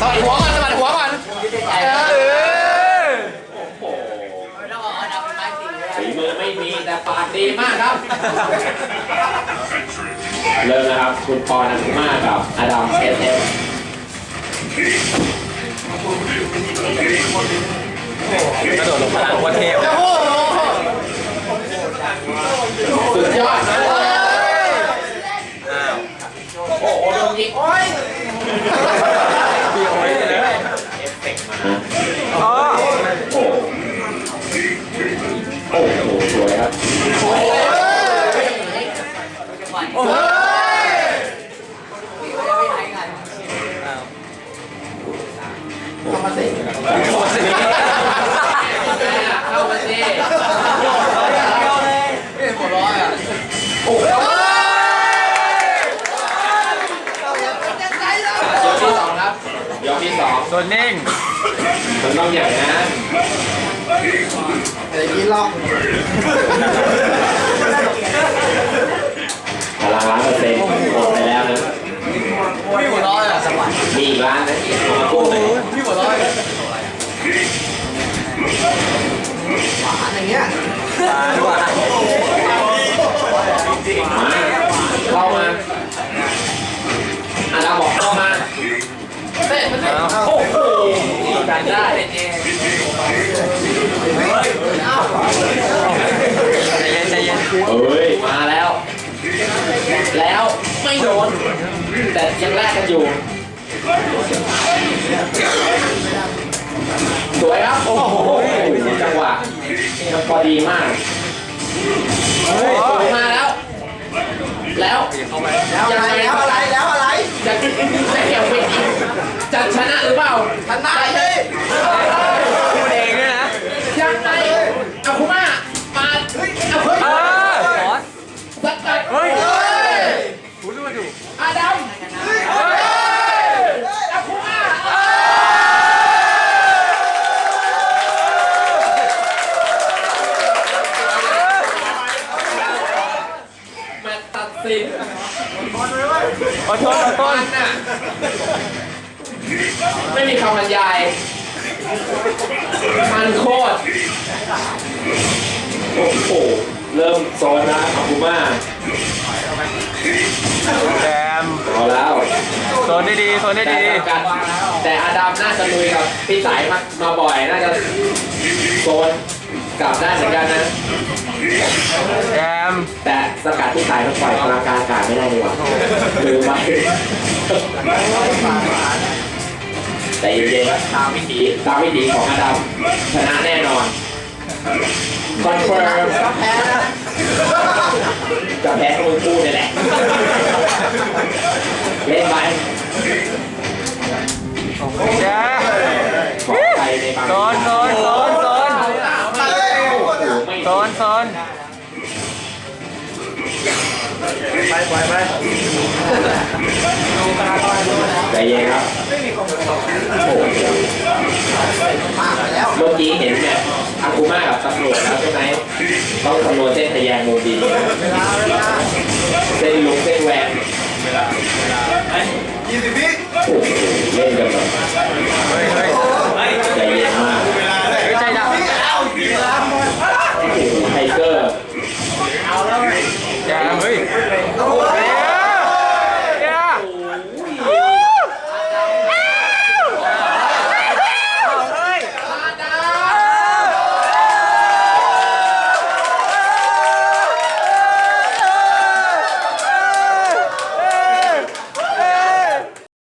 สวัสดีหัวก่อนสวัสดีหัวก่อนเออฝีมือไม่มีแต่ปากดีมากครับ เริ่มนะครับ คุณปอนันทุมากับอดัมเอสเอฟกระโดดลงพลังวัเทพโอ้โหสุดยอดนะอ้าวโอ้โหโดนยิงโอ้ย ตัวนิ่งมันต้องใหญ่นะแต่กี้ลอกพลังล้านเปอร์เซ็นต์หมดไปแล้วนะพี่หัวร้อยอะมีอีกร้านนะเอามากู้ไหนพี่หัวร้อยหวานอย่างเงี้ยตาด้วยมาเไม่โดน แต่ยังแลกกันอยู่สวยครับ โอ้โหจังหวะพอดีมากเฮ้ยสวยมาแล้ว แล้วเข้าไปแล้วอะไรแล้วอะไรแล้วอะไรจะจะเกี่ยวไปจะชนะหรือเปล่าชนะ สินขอโทษขอโทต้ษนน่ะไม่มีคำบรรยาย มันโคตร โอ้โห เริ่มโซนนะอาคุณมาแจมเอแล้ว โซนได้ดีโซนได้ดี แต่อาดัมน่าจะลุยกับพี่สายมามาบ่อย น่าจะโซนกลับได้เหมือนกันนะแจมแต่ สกัดพี่สายมันปล่อยพลังการอากาศไม่ได้ดีกว่าลืมไปแต่เย็นๆตามวิถีตามวิถีของอาดัมชนะแน่นอนคอนเฟิร์มแพ้นะจะแพ้ก็มึงพูดนี่แหละเล่นไปแจมขอใครในบางโซนโซนโซนโซน ใจเย็นครับโอ้โหมากแล้วเมื่อกี้เห็นเนี่ยอากูมากับตำรวจแล้วใช่ไหมต้องคำนวณเส้นทะแยงมุมดีเวลาเวลาเส้นลุงเส้นแหวน